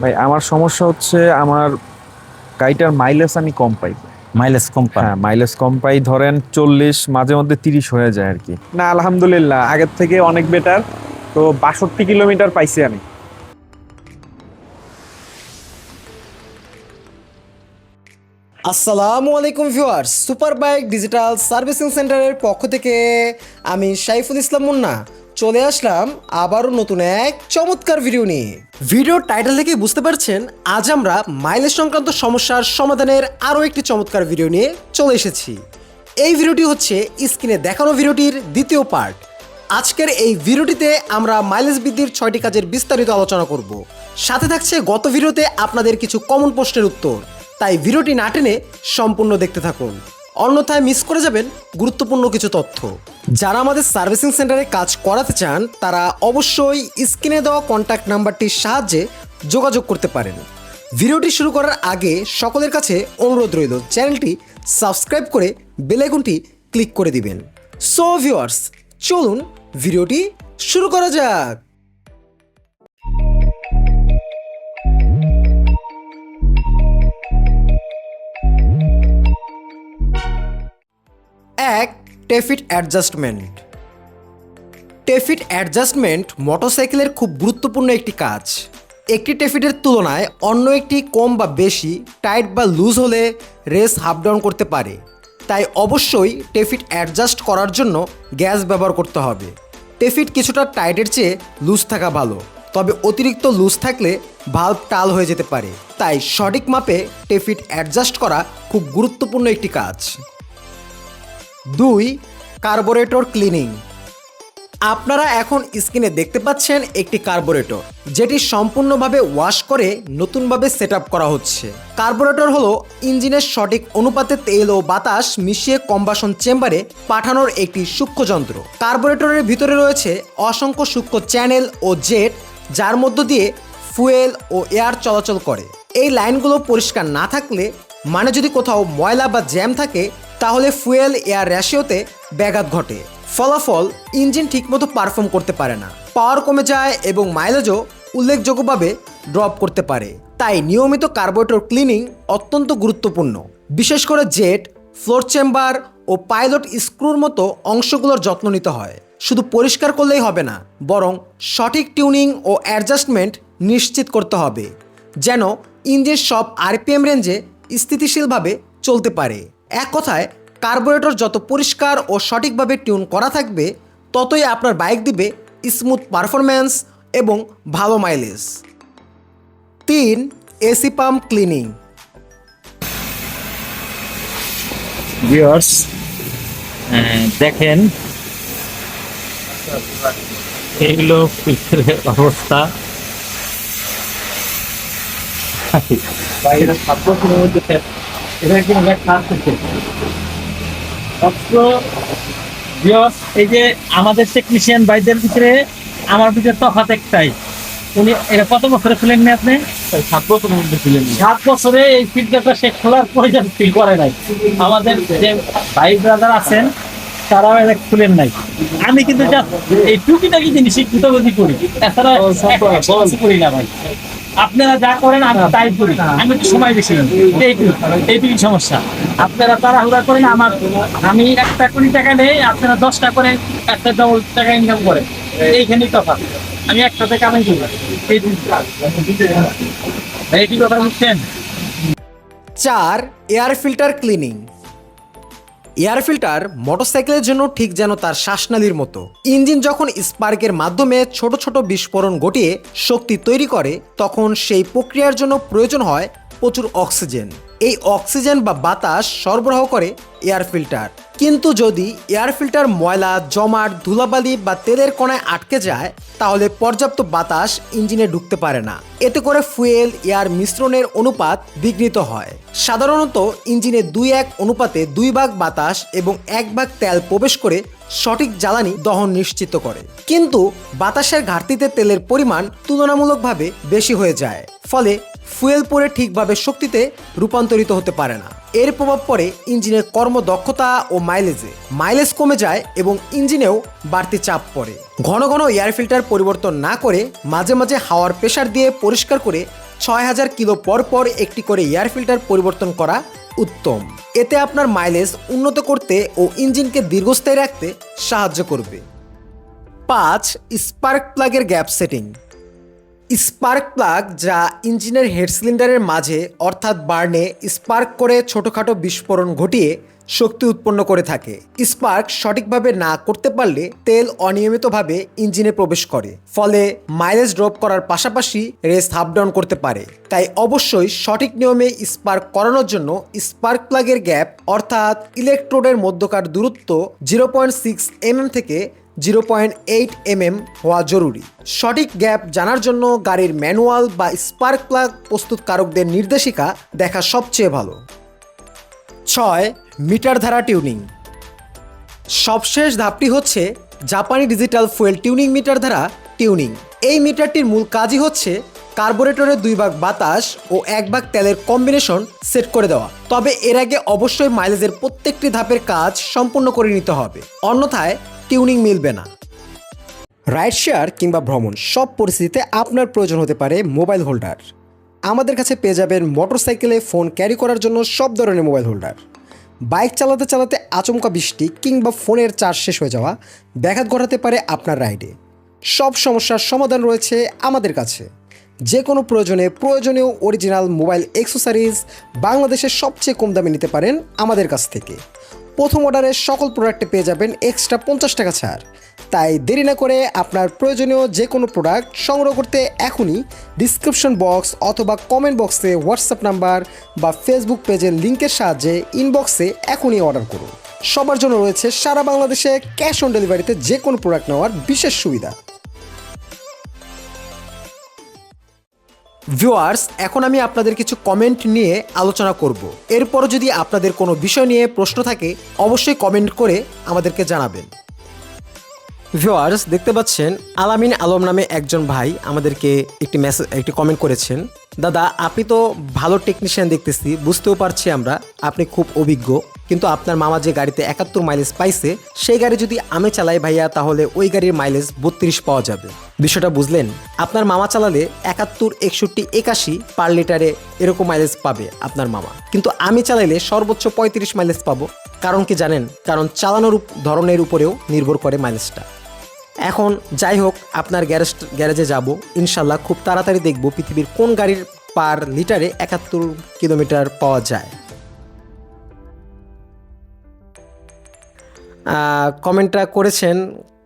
ভাই আমার সমস্যা হচ্ছে আমার গাড়িটার মাইলেজ আমি কম পাই। মাইলেজ কম পান? হ্যাঁ মাইলেজ কম পাই ধরেন চল্লিশ মাঝে মধ্যে তিরিশ হয়ে যায় আর কি। না আলহামদুলিল্লাহ আগের থেকে অনেক বেটার তো বাষট্টি কিলোমিটার পাইছি আমি। আসসালামু আলাইকুম viewers super bike digital servicing সেন্টারের পক্ষ থেকে আমি সাইফুল ইসলাম মুন্না চলে আসলাম আবারও নতুন এক চমৎকার ভিডিও নিয়ে। ভিডিওর টাইটেল থেকে বুঝতে পারছেন, আজ আমরা মাইলেজ সংক্রান্ত সমস্যার সমাধানের আরও একটি চমৎকার ভিডিও নিয়ে চলে এসেছি। এই ভিডিওটি হচ্ছে স্ক্রিনে দেখানো ভিডিওটির দ্বিতীয় পার্ট আজকের এই ভিডিওটিতে আমরা মাইলেজ বৃদ্ধির ছয়টি কাজের বিস্তারিত আলোচনা করব। সাথে থাকছে গত ভিডিওতে আপনাদের কিছু কমন প্রশ্নের উত্তর। তাই ভিডিওটি না টেনে সম্পূর্ণ দেখতে থাকুন। অন্যথায় মিস করে যাবেন গুরুত্বপূর্ণ কিছু তথ্য। যারা আমাদের সার্ভিসিং সেন্টারে কাজ করাতে চান, তারা অবশ্যই স্ক্রিনে দেওয়া কন্ট্যাক্ট নাম্বারটির সাহায্যে যোগাযোগ করতে পারেন। ভিডিওটি শুরু করার আগে সকলের কাছে অনুরোধ রইল, চ্যানেলটি সাবস্ক্রাইব করে বেলাইকনটি ক্লিক করে দিবেন। সো ভিউয়ার্স, চলুন ভিডিওটি শুরু করা যাক। এক টেফিট অ্যাডজাস্টমেন্ট টেফিট অ্যাডজাস্টমেন্ট মোটরসাইকেলের খুব গুরুত্বপূর্ণ একটি কাজ। একটি টেফিটের তুলনায় অন্য একটি কম বা বেশি টাইট বা লুজ হলে রেস হাফ ডাউন করতে পারে। তাই অবশ্যই টেফিট অ্যাডজাস্ট করার জন্য গ্যাস ব্যবহার করতে হবে। টেফিট কিছুটা টাইটের চেয়ে লুজ থাকা ভালো, তবে অতিরিক্ত লুজ থাকলে ভাল্ব টাল হয়ে যেতে পারে। তাই সঠিক মাপে টেফিট অ্যাডজাস্ট করা খুব গুরুত্বপূর্ণ একটি কাজ। দুই, কার্বোরেটর ক্লিনিং। আপনারা এখন স্ক্রিনে দেখতে পাচ্ছেন একটি কার্বোরেটর, যেটি সম্পূর্ণভাবে ওয়াশ করে নতুনভাবে সেট করা হচ্ছে। কার্বোরেটর হলো ইঞ্জিনের সঠিক অনুপাতে তেল ও বাতাস মিশিয়ে কম্বাসন চেম্বারে পাঠানোর একটি সূক্ষ্ম যন্ত্র। কার্বোরেটরের ভিতরে রয়েছে অসংখ্য সূক্ষ্ম চ্যানেল ও জেট, যার মধ্য দিয়ে ফুয়েল ও এয়ার চলাচল করে। এই লাইনগুলো পরিষ্কার না থাকলে মানে যদি কোথাও ময়লা বা জ্যাম থাকে তাহলে ফুয়েল এয়ার রেশিওতে ব্যাঘাত ঘটে। ফলাফল ইঞ্জিন ঠিকমতো পারফর্ম করতে পারে না। পাওয়ার কমে যায় এবং মাইলেজও উল্লেখযোগ্যভাবে ড্রপ করতে পারে। তাই নিয়মিত কার্বোরেটর ক্লিনিং অত্যন্ত গুরুত্বপূর্ণ। বিশেষ করে জেট, ফ্লোর চেম্বার ও পাইলট স্ক্রুর মতো অংশগুলোর যত্ন নিতে হয়। শুধু পরিষ্কার করলেই হবে না, বরং সঠিক টিউনিং ও অ্যাডজাস্টমেন্ট নিশ্চিত করতে হবে, যেন ইঞ্জিন সব আরপিএম রেঞ্জে স্থিতিশীলভাবে চলতে পারে। এক কথায় কার্বোরেটর যত পরিষ্কার ও সঠিকভাবে টিউন করা থাকবে ততই আপনার বাইক দিবে স্মুথ পারফরম্যান্স এবং ভালো মাইলেজ। তিন এসি পাম্প ক্লিনিং। ভিউয়ার্স দেখেন। এইগুলো ফিল্টারের অবস্থা। বাইরে ছাত্রদের মধ্যে এটা কি লেখা আছে অথচ এই যে আমাদের টেকনিশিয়ান ভাইদের ভিতরে আমার ভিতরে তফাৎ একটাই। উনি এটা কত বছরে খুলেন নি আপনি? সাত মধ্যে খুলেন সাত বছরে এই ফিল্টারটা সে খোলার প্রয়োজন ফিল করে নাই। আমাদের যে ভাই ব্রাদার আছেন তারাও এটা খুলেন নাই। আমি কিন্তু এই টুকিটাকি জিনিস শিক্ষিতগতি করি। কিছু করি না ভাই। আপনারা যা করেন আমি তাই করি। আমি একটু সময় বেশি নিই। এইটুকু সমস্যা। আপনারা তাড়াহুড়া করেন আমার আমি একটা কোটি টাকা নেই আপনারা দশটা করে একটা ডবল টাকা ইনকাম করে এইখানেই তফাৎ। আমি একসাথে কামাই করি এইটুকু এইটুকু কথা বুঝছেন চার air filter cleaning. Air filter মোটরসাইকেলের জন্য ঠিক যেন তার শ্বাসনালীর মতো। ইঞ্জিন যখন স্পার্কের মাধ্যমে ছোট ছোট বিস্ফোরণ ঘটিয়ে শক্তি তৈরি করে, তখন সেই প্রক্রিয়ার জন্য প্রয়োজন হয় প্রচুর অক্সিজেন। এই অক্সিজেন বা বাতাস সরবরাহ করে এয়ার ফিল্টার। কিন্তু যদি এয়ার ফিল্টার ময়লা, জমাট, ধুলাবালি বা তেলের কণায় আটকে যায়, তাহলে পর্যাপ্ত বাতাস ইঞ্জিনে ঢুকতে পারে না। এতে করে ফুয়েল, এয়ার মিশ্রণের অনুপাত বিঘ্নিত হয়। সাধারণত ইঞ্জিনে দুই এক অনুপাতে দুই ভাগ বাতাস এবং এক ভাগ তেল প্রবেশ করে সঠিক জ্বালানি দহন নিশ্চিত করে। কিন্তু বাতাসের ঘাটতিতে তেলের পরিমাণ তুলনামূলকভাবে বেশি হয়ে যায়। ফলে ফুয়েল পরে ঠিকভাবে শক্তিতে রূপান্তরিত হতে পারে না। এর প্রভাব পড়ে ইঞ্জিনের কর্মদক্ষতা ও মাইলেজে। মাইলেজ কমে যায় এবং ইঞ্জিনেও বাড়তি চাপ পড়ে। ঘন ঘন এয়ার ফিল্টার পরিবর্তন না করে মাঝে মাঝে হাওয়ার প্রেশার দিয়ে পরিষ্কার করে ছয় হাজার কিলো পর পর একটি করে এয়ার ফিল্টার পরিবর্তন করা উত্তম। এতে আপনার মাইলেজ উন্নত করতে ও ইঞ্জিনকে দীর্ঘস্থায়ী রাখতে সাহায্য করবে। পাঁচ স্পার্ক প্লাগের গ্যাপ সেটিং স্পার্ক প্লাগ, যা ইঞ্জিনের হেড সিলিন্ডারের মাঝে, অর্থাৎ বার্নে, স্পার্ক করে ছোটোখাটো বিস্ফোরণ ঘটিয়ে শক্তি উৎপন্ন করে থাকে। স্পার্ক সঠিকভাবে না করতে পারলে তেল অনিয়মিতভাবে ইঞ্জিনে প্রবেশ করে, ফলে মাইলেজ ড্রপ করার পাশাপাশি রেস হাফ ডাউন করতে পারে। তাই অবশ্যই সঠিক নিয়মে স্পার্ক করানোর জন্য স্পার্ক প্লাগের গ্যাপ, অর্থাৎ ইলেকট্রোডের মধ্যকার দূরত্ব, জিরো পয়েন্ট সিক্স এমএম থেকে জিরো পয়েন্ট এইট এমএম হওয়া জরুরি। সঠিক গ্যাপ জানার জন্য গাড়ির ম্যানুয়াল বা স্পার্ক প্লাগ প্রস্তুতকারকদের নির্দেশিকা দেখা সবচেয়ে ভালো। ছয় মিটার ধারা টিউনিং। সবশেষ ধাপটি হচ্ছে জাপানি ডিজিটাল ফুয়েল টিউনিং মিটার ধারা টিউনিং। এই মিটারটির মূল কাজই হচ্ছে কার্বোরেটরের দুই ভাগ বাতাস ও এক ভাগ তেলের কম্বিনেশন সেট করে দেওয়া। তবে এর আগে অবশ্যই মাইলেজের প্রত্যেকটি ধাপের কাজ সম্পূর্ণ করে নিতে হবে। অন্যথায় টিউনিং মিলবে না। রাইড শেয়ার কিংবা ভ্রমণ, সব পরিস্থিতিতে আপনার প্রয়োজন হতে পারে মোবাইল হোল্ডার। আমাদের কাছে পেয়ে যাবেন মোটরসাইকেলে ফোন ক্যারি করার জন্য সব ধরনের মোবাইল হোল্ডার। বাইক চালাতে চালাতে আচমকা বৃষ্টি কিংবা ফোনের চার্জ শেষ হয়ে যাওয়া, ব্যাঘাত ঘটাতে পারে আপনার রাইডে। সব সমস্যার সমাধান রয়েছে আমাদের কাছে। যে কোনো প্রয়োজনে প্রয়োজনীয় অরিজিনাল মোবাইল অ্যাক্সেসরিজ বাংলাদেশের সবচেয়ে কম দামে নিতে পারেন আমাদের কাছ থেকে। প্রথম অর্ডারে সকল প্রোডাক্টে পেয়ে যাবেন এক্সট্রা পঞ্চাশ টাকা ছাড়। তাই দেরি না করে আপনার প্রয়োজনীয় যে কোনো প্রোডাক্ট সংগ্রহ করতে এখনই ডিসক্রিপশন বক্স অথবা কমেন্ট বক্সে হোয়াটসঅ্যাপ নাম্বার বা ফেসবুক পেজের লিঙ্কের সাহায্যে ইনবক্সে এখনই অর্ডার করুন। সবার জন্য রয়েছে সারা বাংলাদেশে ক্যাশ অন ডেলিভারিতে যে কোনো প্রোডাক্ট নেওয়ার বিশেষ সুবিধা। ভিউয়ার্স এখন আমি আপনাদের কিছু কমেন্ট নিয়ে আলোচনা করব। এরপরও যদি আপনাদের কোনো বিষয় নিয়ে প্রশ্ন থাকে, অবশ্যই কমেন্ট করে আমাদেরকে জানাবেন। ভিউয়ার্স দেখতে পাচ্ছেন, আলামিন আলম নামে একজন ভাই আমাদেরকে একটি মেসেজ একটি কমেন্ট করেছেন। দাদা, আপনি তো ভালো টেকনিশিয়ান দেখতেছি, বুঝতেও পারছি আমরা, আপনি খুব অভিজ্ঞ, কিন্তু আপনার মামা যে গাড়িতে একাত্তর মাইলেজ পাইছে, সেই গাড়ি যদি আমি চালাই ভাইয়া, তাহলে ওই গাড়ির মাইলেজ বত্রিশ পাওয়া যাবে। বিষয়টা বুঝলেন? আপনার মামা চালালে একাত্তর, একষট্টি, একাশি পার লিটারে এরকম মাইলেজ পাবে আপনার মামা। কিন্তু আমি চালাইলে সর্বোচ্চ পঁয়ত্রিশ মাইলেজ পাবো। কারণ কি জানেন? কারণ চালানোর ধরনের উপরেও নির্ভর করে মাইলেজটা এখন যাই হোক, আপনার গ্যারেজ, গ্যারেজে যাব। ইনশাল্লাহ খুব তাড়াতাড়ি দেখব পৃথিবীর কোন গাড়ির পার লিটারে একাত্তর কিলোমিটার পাওয়া যায়। কমেন্টটা করেছেন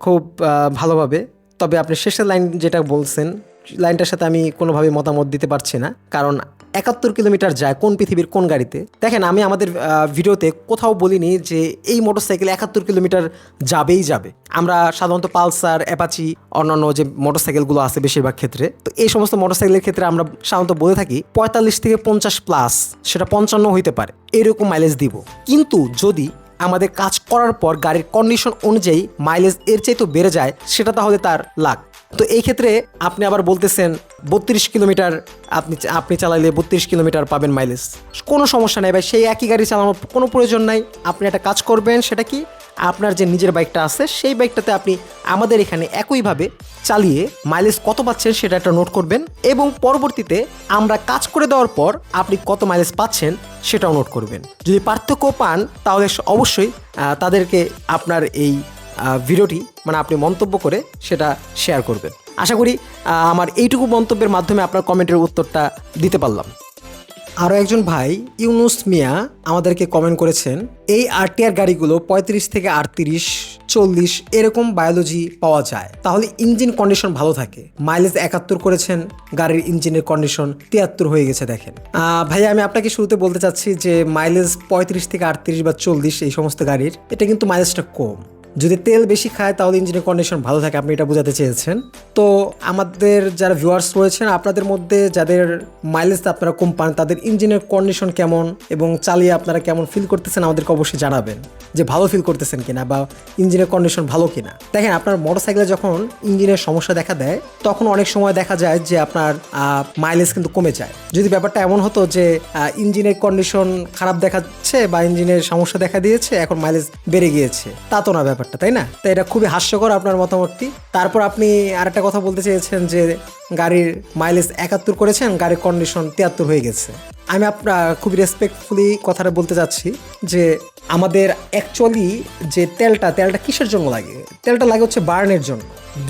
খুব ভালোভাবে। তবে আপনি শেষের লাইন যেটা বলছেন, লাইনটার সাথে আমি কোনোভাবে মতামত দিতে পারছি না। কারণ একাত্তর কিলোমিটার যায় কোন পৃথিবীর কোন গাড়িতে? দেখেন, আমি আমাদের ভিডিওতে কোথাও বলিনি যে এই মোটরসাইকেল একাত্তর কিলোমিটার যাবেই যাবে। আমরা সাধারণত পালসার, অ্যাপাচি, অন্যান্য যে মোটরসাইকেলগুলো আছে বেশিরভাগ ক্ষেত্রে, তো এই সমস্ত মোটরসাইকেলের ক্ষেত্রে আমরা সাধারণত বলে থাকি পঁয়তাল্লিশ থেকে পঞ্চাশ প্লাস সেটা পঞ্চান্ন হইতে পারে। এরকম মাইলেজ দিব। কিন্তু যদি আমাদের কাজ করার পর গাড়ির কন্ডিশন অনুযায়ী মাইলেজ এর চাইতে বেড়ে যায়, সেটা তাহলে তার লাখ তো এই ক্ষেত্রে আপনি আবার বলতেছেন বত্রিশ কিলোমিটার আপনি আপনি চালাইলে বত্রিশ কিলোমিটার পাবেন মাইলেজ কোনো সমস্যা নেই ভাই, সেই একই গাড়ি চালানোর কোনো প্রয়োজন নাই। আপনি একটা কাজ করবেন, সেটা কি? আপনার যে নিজের বাইকটা আছে, সেই বাইকটাতে আপনি আমাদের এখানে একইভাবে চালিয়ে মাইলেজ কত পাচ্ছেন সেটা একটা নোট করবেন এবং পরবর্তীতে আমরা কাজ করে দেওয়ার পর আপনি কত মাইলেজ পাচ্ছেন সেটাও নোট করবেন। যদি পার্থক্য পান, তাহলে অবশ্যই তাদেরকে আপনার এই ভিডিওটি মানে আপনি মন্তব্য করে সেটা শেয়ার করবেন। আশা করি আমার এইটুকু মন্তব্যের মাধ্যমে আপনার কমেন্টের উত্তরটা দিতে পারলাম। আরও একজন ভাই, ইউনুস মিয়া, আমাদেরকে কমেন্ট করেছেন, এই আরটিআর গাড়িগুলো পঁয়ত্রিশ থেকে আটত্রিশ, চল্লিশ এরকম বায়োলজি পাওয়া যায়। তাহলে ইঞ্জিন কন্ডিশন ভালো থাকে। মাইলেজ একাত্তর করেছেন, গাড়ির ইঞ্জিনের কন্ডিশন তিয়াত্তর হয়ে গেছে, দেখেন। ভাই আমি আপনাকে শুরুতে বলতে চাচ্ছি যে মাইলেজ পঁয়ত্রিশ থেকে আটত্রিশ বা চল্লিশ এই সমস্ত গাড়ির, এটা কিন্তু মাইলেজটা কম। যদি তেল বেশি খায় তাহলে ইঞ্জিনের কন্ডিশন ভালো থাকে, আপনি এটা বোঝাতে চেয়েছেন। তো আমাদের যারা ভিউয়ার্স রয়েছেন, আপনাদের মধ্যে যাদের মাইলেজ আপনারা কম পান, তাদের ইঞ্জিনের কন্ডিশন কেমন এবং চালিয়ে আপনারা কেমন ফিল করতেছেন আমাদেরকে অবশ্যই জানাবেন যে ভালো ফিল করতেছেন কিনা বা ইঞ্জিনের কন্ডিশন ভালো কিনা। দেখেন, আপনার মোটরসাইকেলে যখন ইঞ্জিনের সমস্যা দেখা দেয়, তখন অনেক সময় দেখা যায় যে আপনার মাইলেজ কিন্তু কমে যায়। যদি ব্যাপারটা এমন হতো যে ইঞ্জিনের কন্ডিশন খারাপ দেখাচ্ছে বা ইঞ্জিনের সমস্যা দেখা দিয়েছে, এখন মাইলেজ বেড়ে গিয়েছে, তা তো না ব্যাপার। ব্যাপারটা, তাই না? তো এটা খুবই হাস্যকর আপনার মতামতটি। তারপর আপনি আরেকটা কথা বলতে চেয়েছেন যে গাড়ির মাইলেজ একাত্তর করেছেন, গাড়ির কন্ডিশন তিয়াত্তর হয়ে গেছে। আমি আপনার খুবই রেসপেক্টফুলি কথাটা বলতে চাচ্ছি যে আমাদের অ্যাকচুয়ালি যে তেলটা তেলটা কিসের জন্য লাগে? তেলটা লাগে হচ্ছে বার্নের জন্য।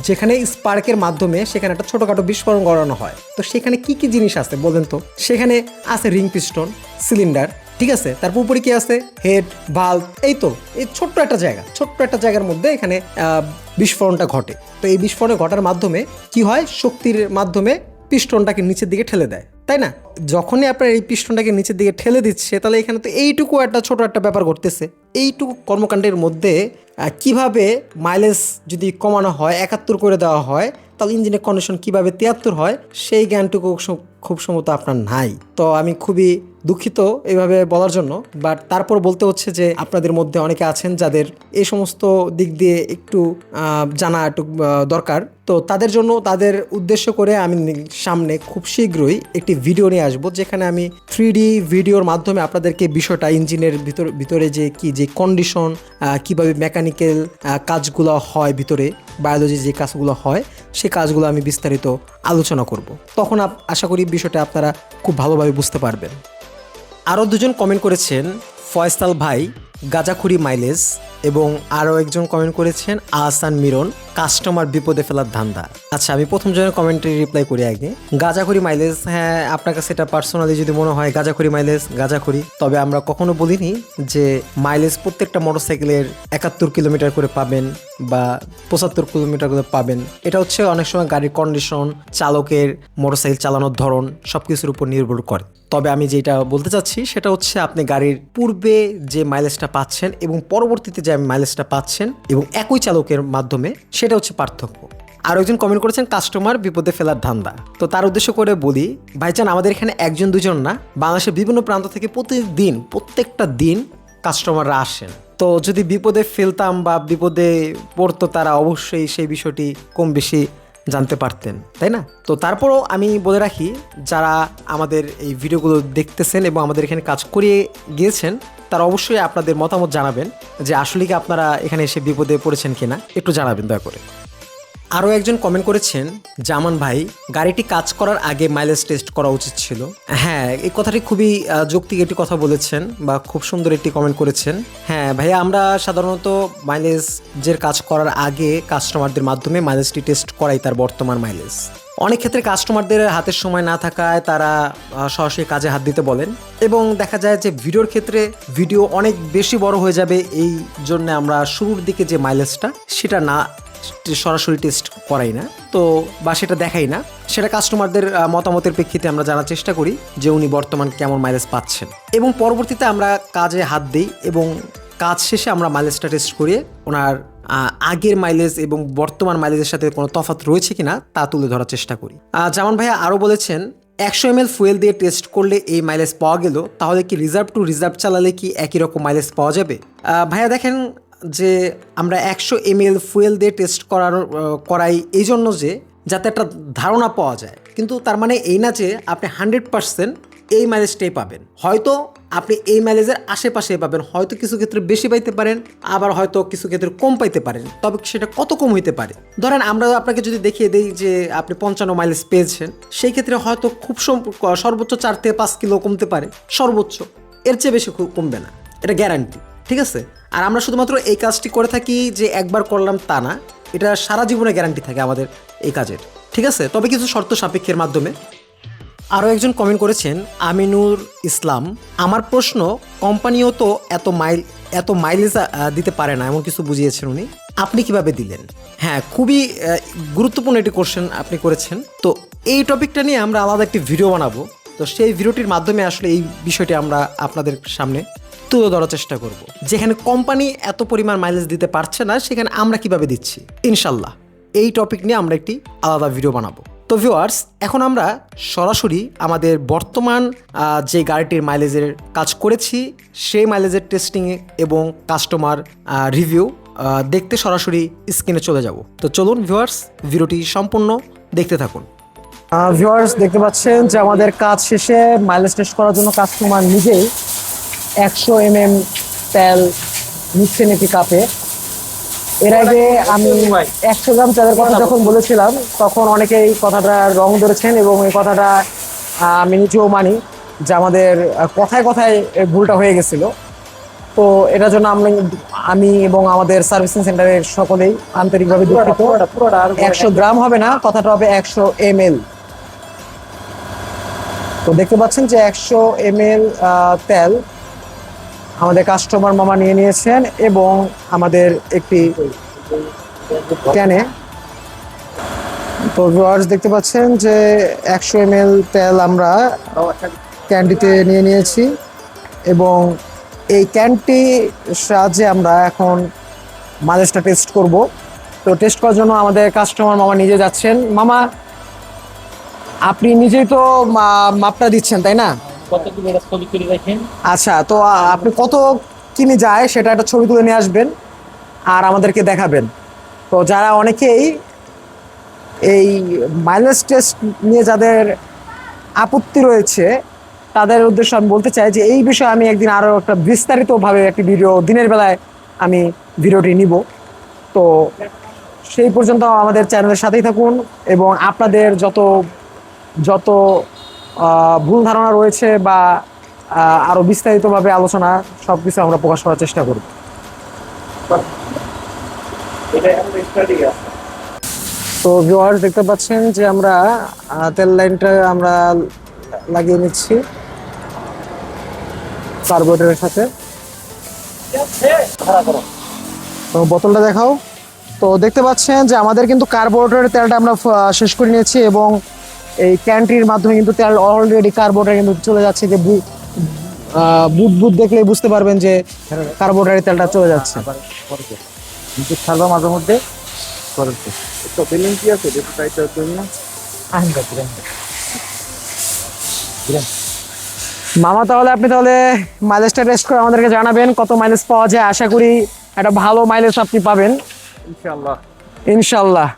যেখানে স্পার্কের মাধ্যমে সেখানে একটা ছোটোখাটো বিস্ফোরণ করানো হয়। তো সেখানে কি কি জিনিস আছে বলেন তো? সেখানে আছে রিং পিস্টন, সিলিন্ডার ঠিক আছে? তারপর উপরে কি আছে? হেড ভাল্ব এই তো। এই ছোট্ট একটা জায়গা, ছোট্ট একটা জায়গার মধ্যে এখানে বিস্ফোরণটা ঘটে। তো এই বিস্ফোরণ ঘটার মাধ্যমে কি হয়? শক্তির মাধ্যমে পিস্টনটাকে নিচের দিকে ঠেলে দেয়। তাই না? যখনই আপনার এই পিস্টনটাকে নিচের দিকে ঠেলে দিচ্ছে, তাহলে এখানে তো এইটুকু একটা ছোট একটা ব্যাপার ঘটতেছে। এইটুকু কর্মকাণ্ডের মধ্যে কীভাবে মাইলেজ যদি কমানো হয়, একাত্তর করে দেওয়া হয়, তাহলে ইঞ্জিনের কন্ডিশন কীভাবে তিয়াত্তর হয়, সেই জ্ঞানটুকু খুব সম্ভবত আপনার নাই। তো আমি খুবই দুঃখিত এইভাবে বলার জন্য বাট তারপর বলতে হচ্ছে যে আপনাদের মধ্যে অনেকে আছেন যাদের এই সমস্ত দিক দিয়ে একটু জানা একটু দরকার। তো তাদের জন্য তাদের উদ্দেশ্য করে আমি সামনে খুব শীঘ্রই একটি ভিডিও নিয়ে আসব, যেখানে আমি থ্রি ভিডিওর মাধ্যমে আপনাদেরকে বিষয়টা, ইঞ্জিনের ভিতর, ভিতরে যে কি, যে কন্ডিশন কীভাবে মেকানিক্যাল কাজগুলো হয় ভিতরে বায়োলজি যে কাজগুলো হয় সেই কাজগুলো আমি বিস্তারিত আলোচনা করব। তখন আশা করি বিষয়টা আপনারা খুব ভালোভাবে বুঝতে পারবেন। আরও দুজন কমেন্ট করেছেন ফয়সাল ভাই গাজাখুরি মাইলেজ এবং আরও একজন কমেন্ট করেছেন, আহসান মিরন কাস্টমার বিপদে ফেলার ধান্দা। আচ্ছা আমি প্রথম জনের কমেন্টে রিপ্লাই করি আগে। গাজাখুরি মাইলেজ হ্যাঁ আপনার কাছে এটা পার্সোনালি যদি মনে হয় গাজাখুরি মাইলেজ গাজাখুরি তবে আমরা কখনো বলিনি যে মাইলেজ প্রত্যেকটা মোটরসাইকেলের একাত্তর কিলোমিটার করে পাবেন বা পঁচাত্তর কিলোমিটার করে পাবেন। এটা হচ্ছে অনেক সময় গাড়ির কন্ডিশন চালকের মোটরসাইকেল চালানোর ধরন সব কিছুর উপর নির্ভর করে। তবে আমি যেটা বলতে চাচ্ছি, সেটা হচ্ছে আপনি গাড়ির পূর্বে যে মাইলেজটা পাচ্ছেন এবং পরবর্তীতে যে মাইলেজটা পাচ্ছেন এবং একই চালকের মাধ্যমে, সেটা হচ্ছে পার্থক্য। আর একজন কমেন্ট করেছেন কাস্টমার বিপদে ফেলার ধান্দা। তো তার উদ্দেশ্য করে বলি, ভাইজান, আমাদের এখানে একজন, দুজন না, বাংলাদেশের বিভিন্ন প্রান্ত থেকে প্রতিদিন, প্রত্যেকটা দিন কাস্টমাররা আসেন। তো যদি বিপদে ফেলতাম বা বিপদে পড়তো তারা অবশ্যই সেই বিষয়টি কম বেশি জানতে পারতেন, তাই না? তো তারপরও আমি বলে রাখি, যারা আমাদের এই ভিডিওগুলো দেখতেছেন এবং আমাদের এখানে কাজ করিয়ে গিয়েছেন তারা অবশ্যই আপনাদের মতামত জানাবেন যে আসলে কি আপনারা এখানে এসে বিপদে পড়েছেন কিনা। একটু জানাবেন দয়া করে। আরও একজন কমেন্ট করেছেন, জামান ভাই, গাড়িটি কাজ করার আগে মাইলেজ টেস্ট করা উচিত ছিল। হ্যাঁ এই কথাটি খুবই যৌক্তিক একটি কথা বলেছেন বা খুব সুন্দর একটি কমেন্ট করেছেন। হ্যাঁ ভাইয়া, আমরা সাধারণত মাইলেজের কাজ করার আগে কাস্টমারদের মাধ্যমে মাইলেজটি টেস্ট করাই তার বর্তমান মাইলেজ অনেক ক্ষেত্রে কাস্টমারদের হাতের সময় না থাকায় তারা সরাসরি কাজে হাত দিতে বলেন। এবং দেখা যায় যে ভিডিওর ক্ষেত্রে ভিডিও অনেক বেশি বড় হয়ে যাবে, এই জন্য আমরা শুরুর দিকে যে মাইলেজটা সেটা না সরাসরি টেস্ট করাই না। তো, বা সেটা দেখাই না। সেটা কাস্টমারদের মতামতের প্রেক্ষিতে আমরা জানার চেষ্টা করি যে উনি বর্তমান কেমন মাইলেজ পাচ্ছেন। এবং পরবর্তীতে আমরা কাজে হাত দিই এবং কাজ শেষে আমরা মাইলেজটা টেস্ট করিয়ে ওনার আগের মাইলেজ এবং বর্তমান মাইলেজের সাথে কোনো তফাৎ রয়েছে কিনা তা তুলে ধরার চেষ্টা করি। জামান ভাইয়া আরও বলেছেন, একশো এম ফুয়েল দিয়ে টেস্ট করলে এই মাইলেজ পাওয়া গেল, তাহলে কি রিজার্ভ টু রিজার্ভ চালালে কি একই রকম মাইলেজ পাওয়া যাবে? ভাইয়া দেখেন যে আমরা একশো এমএল ফুয়েল দিয়ে টেস্ট করার করাই এই জন্য যে যাতে একটা ধারণা পাওয়া যায়। কিন্তু তার মানে এই না যে আপনি হান্ড্রেড পার্সেন্ট এই মাইলেজটাই পাবেন। হয়তো আপনি এই মাইলেজের আশেপাশে পাবেন, হয়তো কিছু ক্ষেত্রে বেশি পাইতে পারেন, আবার হয়তো কিছু ক্ষেত্রে কম পাইতে পারেন। তবে সেটা কত কম হইতে পারে? ধরেন আমরা আপনাকে যদি দেখিয়ে দিই যে আপনি পঞ্চান্ন মাইলেজ পেয়েছেন, সেই ক্ষেত্রে হয়তো খুব সর্বোচ্চ চার থেকে পাঁচ কিলো কমতে পারে, সর্বোচ্চ। এর চেয়ে বেশি কমবে না, এটা গ্যারান্টি ঠিক আছে? আর আমরা শুধুমাত্র এই কাজটি করে থাকি যে একবার করলাম তা না, এটা সারা জীবনে গ্যারান্টি থাকে আমাদের এই কাজের, ঠিক আছে? তবে কিছু শর্ত সাপেক্ষের মাধ্যমে আরও একজন কমেন্ট করেছেন, আমিনুর ইসলাম, আমার প্রশ্ন, কোম্পানিও তো এত মাইল এত মাইলেজ দিতে পারে না, এমন কিছু বুঝিয়েছেন উনি। আপনি কীভাবে দিলেন? হ্যাঁ খুবই গুরুত্বপূর্ণ একটি কোশ্চেন আপনি করেছেন। তো এই টপিকটা নিয়ে আমরা আলাদা একটি ভিডিও বানাবো। তো সেই ভিডিওটির মাধ্যমে আসলে এই বিষয়টি আমরা আপনাদের সামনে তুলে ধরার চেষ্টা করব। যেখানে কোম্পানি এত পরিমাণ মাইলেজ দিতে পারছে না, সেখানে আমরা কীভাবে দিচ্ছি? ইনশাল্লাহ। এই টপিক নিয়ে আমরা একটি আলাদা ভিডিও বানাবো। তো ভিউয়ার্স এখন আমরা সরাসরি আমাদের বর্তমান যে গাড়িটির মাইলেজের কাজ করেছি, সেই মাইলেজের টেস্টিং এবং কাস্টমার রিভিউ দেখতে সরাসরি স্ক্রিনে চলে যাব। তো চলুন ভিউয়ার্স ভিডিওটি সম্পূর্ণ দেখতে থাকুন। ভিউয়ার্স দেখতে পাচ্ছেন যে আমাদের কাজ শেষে মাইলেজ টেস্ট করার জন্য কাস্টমার নিজেই একশো এম এম তেল নিচ্ছেন একটি কাপে এর আগে আমি একশো গ্রাম চালের কথা যখন বলেছিলাম তখন অনেকেই কথাটা রং ধরেছেন এবং এই কথাটা আমি নিজেও মানি যে আমাদের কথায় কথায় ভুলটা হয়ে গেছিল। তো এটার জন্য আমি আমি এবং আমাদের সার্ভিসিং সেন্টারের সকলেই আন্তরিকভাবে দুঃখিত। একশো গ্রাম হবে না কথাটা হবে একশো এম তো দেখতে পাচ্ছেন যে একশো এম তেল আমাদের কাস্টমার মামা নিয়ে নিয়েছেন এবং আমাদের একটি ক্যানে তো ভিউয়ার্স দেখতে পাচ্ছেন যে একশো এম তেল আমরা ক্যানটিতে নিয়ে নিয়েছি এবং এই ক্যানটি সাহায্যে আমরা এখন মালেজটা টেস্ট করব। তো টেস্ট করার জন্য আমাদের কাস্টমার মামা নিজে যাচ্ছেন। মামা, আপনি নিজেই তো মাপটা দিচ্ছেন, তাই না? আচ্ছা তো আপনি কত কিনে যায় সেটা একটা ছবি তুলে নিয়ে আসবেন আর আমাদেরকে দেখাবেন। তো যারা অনেকেই এই মাইলেজ টেস্ট নিয়ে যাদের আপত্তি রয়েছে, তাদের উদ্দেশ্যে আমি বলতে চাই যে এই বিষয়ে আমি একদিন আরও একটা বিস্তারিতভাবে একটি ভিডিও দিনের বেলায় আমি ভিডিওটি নিব। তো সেই পর্যন্ত আমাদের চ্যানেলের সাথেই থাকুন এবং আপনাদের যত যত ভুল ধারণা রয়েছে বা আহ, আরও বিস্তারিতভাবে আলোচনা সবকিছু আমরা প্রকাশ করার চেষ্টা করব। তো ভিউয়ার্স দেখতে পাচ্ছেন যে আমরা তেল লাইনটা আমরা লাগিয়ে নিচ্ছি। কার্বোরেটরের সাথে। তো বোতলটা দেখাও। তো দেখতে পাচ্ছেন যে আমাদের কিন্তু কার্বোরেটরের তেলটা আমরা শেষ করে নিয়েছি এবং এই ক্যান্টির মাধ্যমে কিন্তু তেল অলরেডি কার্বোরেটর কিন্তু চলে যাচ্ছে যে বুট বুট দেখলেই বুঝতে পারবেন যে কার্বোরেটরের তেলটা চলে যাচ্ছে। মাঝে মধ্যে তো বিলিং কি আছে? দেখো টাইটার জন্য মামা তাহলে আপনি তাহলে মাইলেজটা টেস্ট করে আমাদেরকে জানাবেন কত মাইলেজ পাওয়া যায়। আশা করি একটা ভালো মাইলেজ আপনি পাবেন। ইনশাআল্লাহ। ইনশাল্লাহ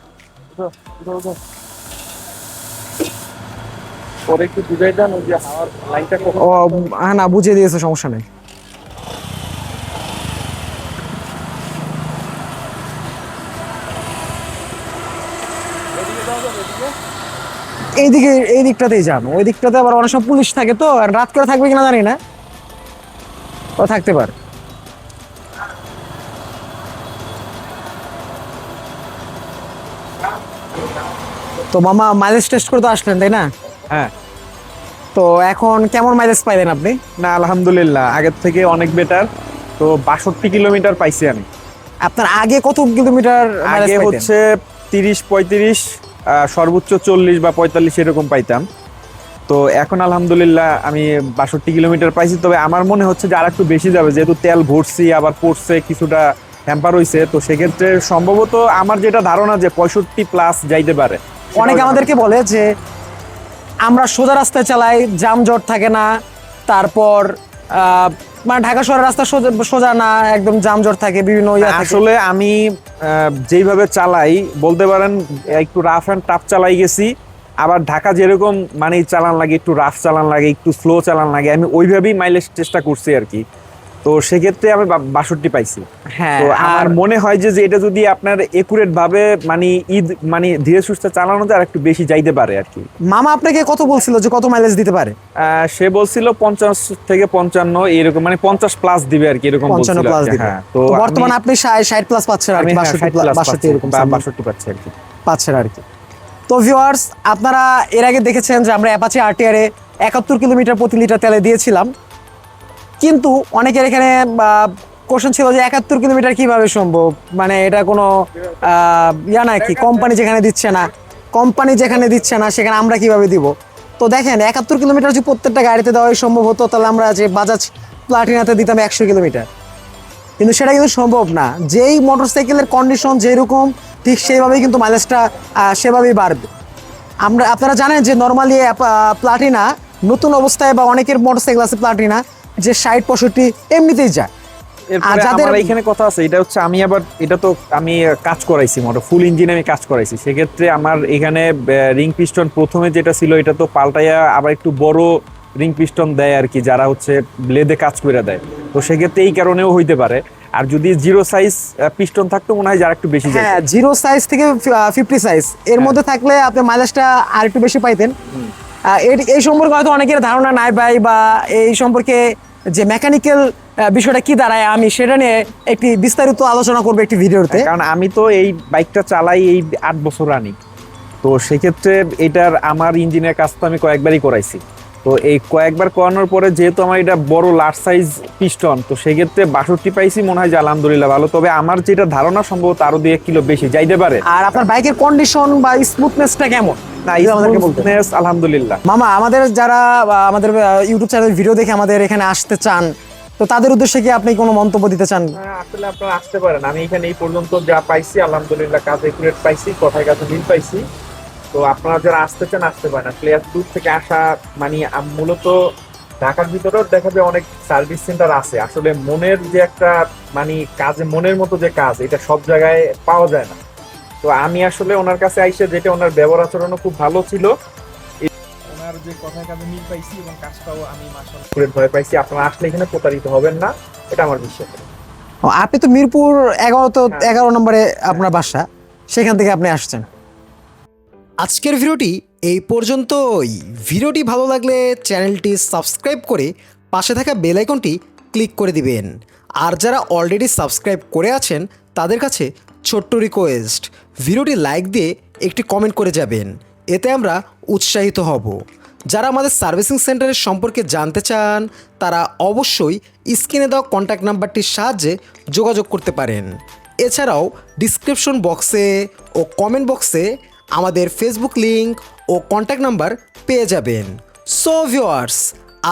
পরে একটু বুঝাই দেন ওই যে হাওয়ার লাইনটা ও না, বুঝিয়ে দিয়েছে, সমস্যা নেই। এইদিকে এই দিকটাতেই যান। ওই দিকটাতে আবার অনেক পুলিশ থাকে তো, আর রাত করে থাকবে কিনা জানি না। ও, থাকতে পারে। তো মামা মাইলেজ টেস্ট করে তো আসলেন, তাই না? হ্যাঁ। তো এখন কেমন মাইলেজ পাইলেন আপনি? না আলহামদুলিল্লাহ আগের থেকে অনেক বেটার তো বাষট্টি কিলোমিটার পাইছি আমি। আপনার আগে কত কিলোমিটার আগে হচ্ছে তিরিশ পঁয়ত্রিশ সর্বোচ্চ চল্লিশ বা পঁয়তাল্লিশ এরকম পাইতাম। তো এখন আলহামদুলিল্লাহ আমি বাষট্টি কিলোমিটার পাইছি। তবে আমার মনে হচ্ছে যে আর একটু বেশি যাবে যেহেতু তেল ভরছি আবার পড়ছে কিছুটা হ্যাম্পার হইছে। তো সেক্ষেত্রে সম্ভবত আমার যেটা ধারণা যে পঁয়ষট্টি প্লাস যাইতে পারে অনেকে আমাদেরকে বলে যে আমরা সোজা রাস্তায় চালাই জামজট থাকে না, তারপর মানে ঢাকা শহরের রাস্তা সোজা না, একদম জামজট থাকে, বিভিন্ন আসলে আমি যেইভাবে চালাই, বলতে পারেন, একটু রাফ অ্যান্ড টাফ চালাই গেছি, আবার ঢাকা যেরকম মানে চালান লাগে, একটু রাফ চালান লাগে, একটু স্লো চালান লাগে, আমি ওইভাবেই মাইলেজ চেষ্টা করছি আর কি। তো সেক্ষেত্রে আমি বাষট্টি পাইছি। হ্যাঁ আর আমার মনে হয় যে এটা যদি আপনার একুরেট ভাবে মানে ঈদ মানে ধীরে সুস্থে চালানো যায় আর একটু বেশি যাইতে পারে আর কি। মামা আপনাকে কত বলছিল যে কত মাইলেজ দিতে পারে? সে বলছিল পঞ্চাশ থেকে পঞ্চান্ন এরকম মানে পঞ্চাশ প্লাস দিবে আর কি এরকম পঞ্চান্ন প্লাস দিবে। হ্যাঁ। তো বর্তমানে আপনি ষাট প্লাস পাচ্ছেন আর কি হ্যাঁ, বাষট্টি 60 plus বাষট্টি পাচ্ছি, এরকম বাষট্টি আর কি। পাচ্ছেন আর কি। তো ভিউয়ার্স আপনারা এর আগে দেখেছেন যে আমরা অ্যাপাচি আরটিআরে একাত্তর কিলোমিটার প্রতি লিটার তেলে দিয়েছিলাম। কিন্তু অনেকের এখানে কোশ্চেন ছিল যে একাত্তর কিলোমিটার কীভাবে সম্ভব? মানে এটা কোনো ইয়া না কি? কোম্পানি যেখানে দিচ্ছে না। কোম্পানি যেখানে দিচ্ছে না, সেখানে আমরা কীভাবে দিব? তো দেখেন, একাত্তর কিলোমিটার যদি প্রত্যেকটা গাড়িতে দেওয়াই সম্ভব হতো, তাহলে আমরা যে বাজাজ প্লাটিনাতে দিতাম একশো কিলোমিটার। কিন্তু সেটা কিন্তু সম্ভব না। যেই মোটরসাইকেলের কন্ডিশন যেরকম, ঠিক সেইভাবেই কিন্তু মাইলেজটা সেভাবেই বাড়বে। আমরা, আপনারা জানেন যে নর্মালি প্লাটিনা নতুন অবস্থায় বা অনেকের মোটরসাইকেল আছে প্লাটিনা যে ষাট পঁয়ষট্টি এমনিতেই যায়। আমার এখানে কথা আছে এটা হচ্ছে আমি আবার এটা তো আমি কাজ করাইছি মোটর ফুল ইঞ্জিনে আমি কাজ করাইছি। সেক্ষেত্রে আমার এখানে রিং পিস্টন প্রথমে যেটা ছিল এটা তো পাল্টাইয়া আবার একটু বড় রিং পিস্টন দেয় আর কি যারা হচ্ছে ব্লেডে কাজ করে দেয়। তো সেক্ষেত্রে এই কারণেও হইতে পারে। আর যদি জিরো সাইজ পিস্টন থাকতো মনে হয় যে আর একটু বেশি হ্যাঁ জিরো সাইজ থেকে ফিফটি সাইজ এর মধ্যে থাকলে আপনি মাইলেজটা আর একটু বেশি পাইতেন। এই সম্পর্কে হয়তো অনেকের ধারণা নাই ভাই, বা এই সম্পর্কে যে মেকানিক্যাল বিষয়টা কি দাঁড়ায়, আমি সেটা নিয়ে একটি বিস্তারিত আলোচনা করব একটি ভিডিওতে। কারণ আমি তো এই বাইকটা চালাই এই আট বছর রানিং তো সেক্ষেত্রে এটার আমার ইঞ্জিনের কাজ তো আমি কয়েকবারই করাইছি। তো এই কয়েকবার করানোর পরে যেহেতু আমার এটা বড় লার্জ সাইজ পিস্টন তো সেক্ষেত্রে বাষট্টি পাইছি মনে হয় যে আলহামদুলিল্লাহ ভালো। তবে আমার যেটা ধারণা সম্ভবত আরও দুই এক কিলো বেশি যাইতে পারে। আর আপনার বাইকের কন্ডিশন বা স্মুথনেসটা কেমন? আলহামদুলিল্লাহ। মামা আমাদের যারা আমাদের ইউটিউব চ্যানেল ভিডিও দেখে আমাদের এখানে আসতে চান তো তাদের উদ্দেশ্যে কি আপনি কোনো মন্তব্য দিতে চান? আসলে আপনারা আসতে পারেন। আমি এখানে এই পর্যন্ত যা পাইছি আলহামদুলিল্লাহ কাজ একুরেট পাইছি কথায় কাছে মিল পাইছি। তো আপনারা যারা আসতে চান আসতে পারেন। আসলে এত দূর থেকে আসা মানে মূলত ঢাকার ভিতরেও দেখা যায় অনেক সার্ভিস সেন্টার আছে। আসলে মনের যে একটা মানে কাজে মনের মতো যে কাজ এটা সব জায়গায় পাওয়া যায় না। তো আমি আসলে ওনার কাছে আইসে যেটা ওনার ব্যবহার আচরণও খুব ভালো ছিল। ওনার যে কথায় কাজে মিল পাইছি এবং কাজটাও আমি মাসাল ভয় পাইছি। আপনারা আসলে এখানে প্রতারিত হবেন না। এটা আমার বিশ্বাস। আপনি তো মিরপুর এগারো তো হ্যাঁ। এগারো নম্বরে আপনার বাসা। সেখান থেকে আপনি আসছেন। আজকের ভিডিওটি এই পর্যন্তই। ভিডিওটি ভালো লাগলে চ্যানেলটি সাবস্ক্রাইব করে পাশে থাকা বেল আইকনটি ক্লিক করে দিবেন। আর যারা অলরেডি সাবস্ক্রাইব করে আছেন, তাদের কাছে ছোট্ট রিকোয়েস্ট, ভিডিওটি লাইক দিয়ে একটি কমেন্ট করে যাবেন। এতে আমরা উৎসাহিত হব। যারা আমাদের সার্ভিসিং সেন্টারের সম্পর্কে জানতে চান, তারা অবশ্যই স্ক্রিনে দেওয়া কন্ট্যাক্ট নাম্বারটির সাহায্যে যোগাযোগ করতে পারেন। এছাড়াও ডিসক্রিপশন বক্সে ও কমেন্ট বক্সে আমাদের ফেসবুক লিঙ্ক ও কন্ট্যাক্ট নাম্বার পেয়ে যাবেন। সো ভিওয়ার্স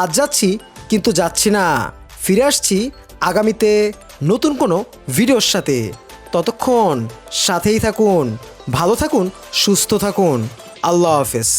আজ যাচ্ছি, কিন্তু যাচ্ছি না। ফিরে আসছি আগামীতে নতুন কোনো ভিডিওর সাথে। ততক্ষণ সাথেই থাকুন, ভালো থাকুন, সুস্থ থাকুন। আল্লাহ হাফেজ।